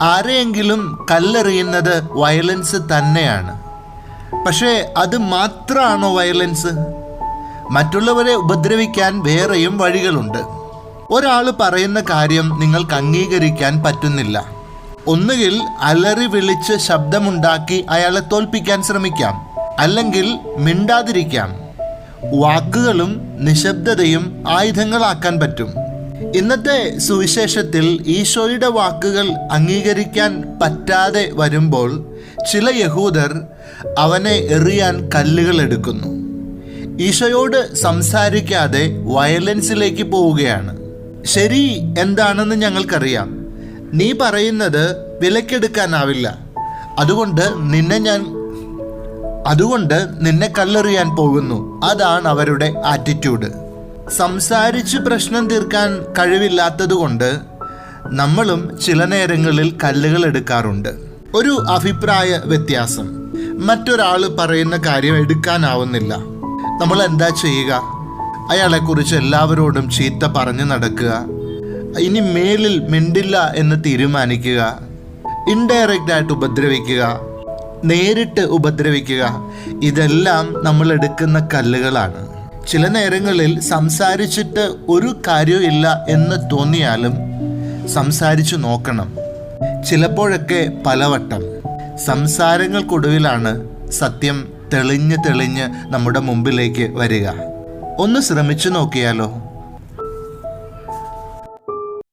ആരെയെങ്കിലും കല്ലെറിയുന്നത് വയലൻസ് തന്നെയാണ്. പക്ഷേ അത് മാത്രമാണോ വയലൻസ്? മറ്റുള്ളവരെ ഉപദ്രവിക്കാൻ വേറെയും വഴികളുണ്ട്. ഒരാൾ പറയുന്ന കാര്യം നിങ്ങൾക്ക് അംഗീകരിക്കാൻ പറ്റുന്നില്ല. ഒന്നുകിൽ അലറി വിളിച്ച് ശബ്ദമുണ്ടാക്കി അയാളെ തോൽപ്പിക്കാൻ ശ്രമിക്കാം. അല്ലെങ്കിൽ മിണ്ടാതിരിക്കാം. വാക്കുകളും നിശബ്ദതയും ആയുധങ്ങളാക്കാൻ പറ്റും. ഇന്നത്തെ സുവിശേഷത്തിൽ ഈശോയുടെ വാക്കുകൾ അംഗീകരിക്കാൻ പറ്റാതെ വരുമ്പോൾ ചില യഹൂദർ അവനെ എറിയാൻ കല്ലുകൾ എടുക്കുന്നു. ഈശോയോട് സംസാരിക്കാതെ വയലൻസിലേക്ക് പോവുകയാണ്. ശരി എന്താണെന്ന് ഞങ്ങൾക്കറിയാം. നീ പറയുന്നത് വിലക്കെടുക്കാനാവില്ല. അതുകൊണ്ട് നിന്നെ ഞാൻ അതുകൊണ്ട് നിന്നെ കല്ലെറിയാൻ പോകുന്നു. അതാണ് അവരുടെ ആറ്റിറ്റ്യൂഡ് സംസാരിച്ച് പ്രശ്നം തീർക്കാൻ കഴിവില്ലാത്തതുകൊണ്ട് നമ്മളും ചില നേരങ്ങളിൽ കല്ലുകൾ എടുക്കാറുണ്ട്. ഒരു അഭിപ്രായ വ്യത്യാസം. മറ്റൊരാൾ പറയുന്ന കാര്യം എടുക്കാനാവുന്നില്ല. നമ്മൾ എന്താ ചെയ്യുക? അയാളെക്കുറിച്ച് എല്ലാവരോടും ചീത്ത പറഞ്ഞു നടക്കുക. ഇനി മേലിൽ മിണ്ടില്ല എന്ന് തീരുമാനിക്കുക. ഇൻഡയറക്റ്റ് ആയിട്ട് ഉപദ്രവിക്കുക. നേരിട്ട് ഉപദ്രവിക്കുക. ഇതെല്ലാം നമ്മൾ എടുക്കുന്ന കല്ലുകളാണ്. ചില നേരങ്ങളിൽ സംസാരിച്ചിട്ട് ഒരു കാര്യവും ഇല്ല എന്ന് തോന്നിയാലും സംസാരിച്ചു നോക്കണം. ചിലപ്പോഴൊക്കെ പലവട്ടം. സംസാരങ്ങൾക്കൊടുവിലാണ് സത്യം തെളിഞ്ഞ് തെളിഞ്ഞ് നമ്മുടെ മുമ്പിലേക്ക് വരിക. ഒന്ന് ശ്രമിച്ചു നോക്കിയാലോ?